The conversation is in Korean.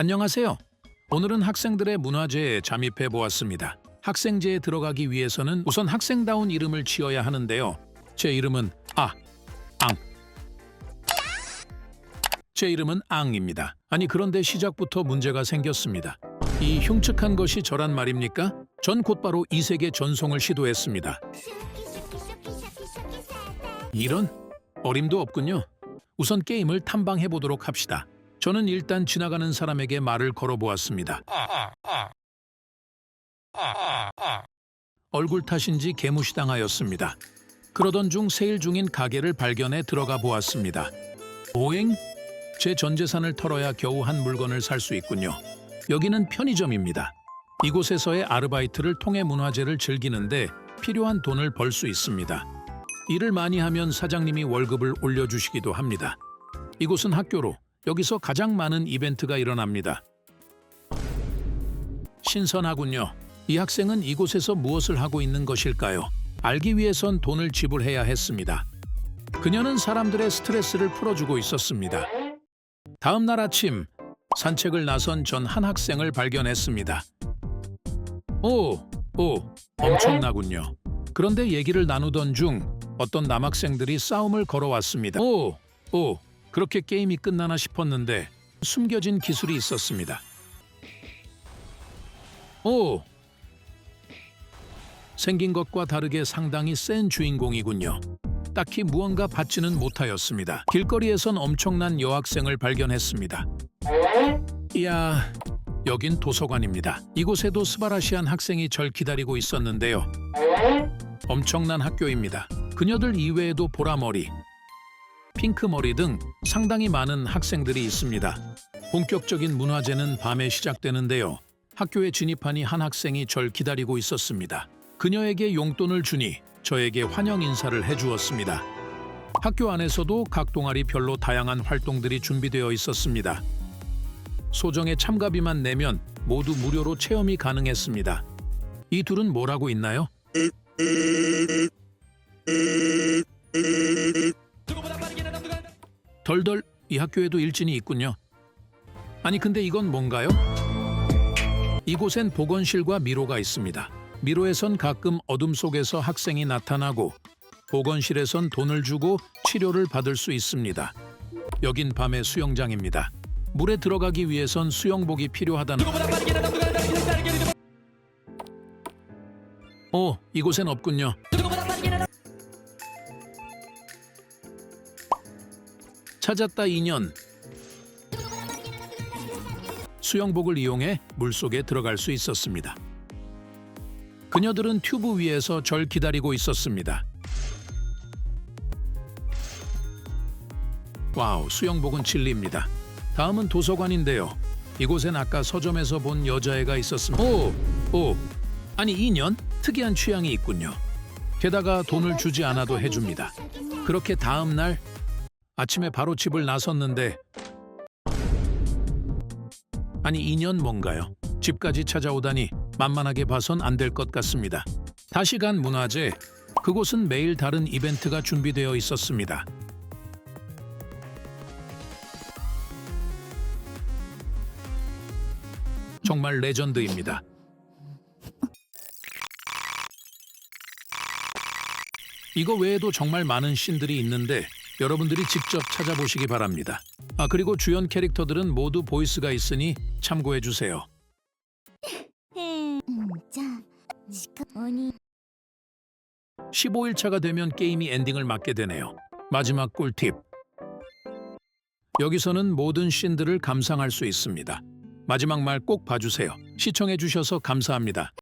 안녕하세요. 오늘은 학생들의 문화제에 잠입해 보았습니다. 학생제에 들어가기 위해서는 우선 학생다운 이름을 지어야 하는데요. 제 이름은 아, 앙. 제 이름은 앙입니다. 아니 그런데 시작부터 문제가 생겼습니다. 이 흉측한 것이 저란 말입니까? 전 곧바로 이 세계 전송을 시도했습니다. 이런 어림도 없군요. 우선 게임을 탐방해 보도록 합시다. 저는 일단 지나가는 사람에게 말을 걸어보았습니다. 얼굴 탓인지 개무시당하였습니다. 그러던 중 세일 중인 가게를 발견해 들어가 보았습니다. 오행? 제 전 재산을 털어야 겨우 한 물건을 살 수 있군요. 여기는 편의점입니다. 이곳에서의 아르바이트를 통해 문화재를 즐기는데 필요한 돈을 벌 수 있습니다. 일을 많이 하면 사장님이 월급을 올려주시기도 합니다. 이곳은 학교로 여기서 가장 많은 이벤트가 일어납니다. 신선하군요. 이 학생은 이곳에서 무엇을 하고 있는 것일까요? 알기 위해선 돈을 지불해야 했습니다. 그녀는 사람들의 스트레스를 풀어주고 있었습니다. 다음 날 아침 산책을 나선 전 한 학생을 발견했습니다. 오, 오, 엄청나군요. 그런데 얘기를 나누던 중 어떤 남학생들이 싸움을 걸어왔습니다. 오, 오, 그렇게 게임이 끝나나 싶었는데 숨겨진 기술이 있었습니다. 오, 생긴 것과 다르게 상당히 센 주인공이군요. 딱히 무언가 받지는 못하였습니다. 길거리에선 엄청난 여학생을 발견했습니다. 이야, 여긴 도서관입니다. 이곳에도 스바라시안 학생이 절 기다리고 있었는데요. 엄청난 학교입니다. 그녀들 이외에도 보라머리, 핑크머리 등 상당히 많은 학생들이 있습니다. 본격적인 문화제는 밤에 시작되는데요. 학교에 진입하니 한 학생이 절 기다리고 있었습니다. 그녀에게 용돈을 주니 저에게 환영 인사를 해주었습니다. 학교 안에서도 각 동아리 별로 다양한 활동들이 준비되어 있었습니다. 소정의 참가비만 내면 모두 무료로 체험이 가능했습니다. 이 둘은 뭘 하고 있나요? 덜덜 이 학교에도 일진이 있군요. 아니 근데 이건 뭔가요? 이곳엔 보건실과 미로가 있습니다. 미로에선 가끔 어둠 속에서 학생이 나타나고 보건실에선 돈을 주고 치료를 받을 수 있습니다. 여긴 밤의 수영장입니다. 물에 들어가기 위해선 수영복이 필요하다는 오, 이곳엔 없군요. 찾았다 인연. 수영복을 이용해 물속에 들어갈 수 있었습니다. 그녀들은 튜브 위에서 절 기다리고 있었습니다. 와우, 수영복은 진리입니다. 다음은 도서관인데요. 이곳엔 아까 서점에서 본 여자애가 있었습니다. 오, 오, 아니 인연 특이한 취향이 있군요. 게다가 돈을 주지 않아도 해줍니다. 그렇게 다음 날 아침에 바로 집을 나섰는데 아니 인연 뭔가요? 집까지 찾아오다니 만만하게 봐선 안 될 것 같습니다. 다시 간 문화재 그곳은 매일 다른 이벤트가 준비되어 있었습니다. 정말 레전드입니다. 이거 외에도 정말 많은 씬들이 있는데 여러분들이 직접 찾아보시기 바랍니다. 아 그리고 주연 캐릭터들은 모두 보이스가 있으니 참고해 주세요. 15일차가 되면 게임이 엔딩을 맞게 되네요. 마지막 꿀팁. 여기서는 모든 씬들을 감상할 수 있습니다. 마지막 말 꼭 봐주세요. 시청해주셔서 감사합니다.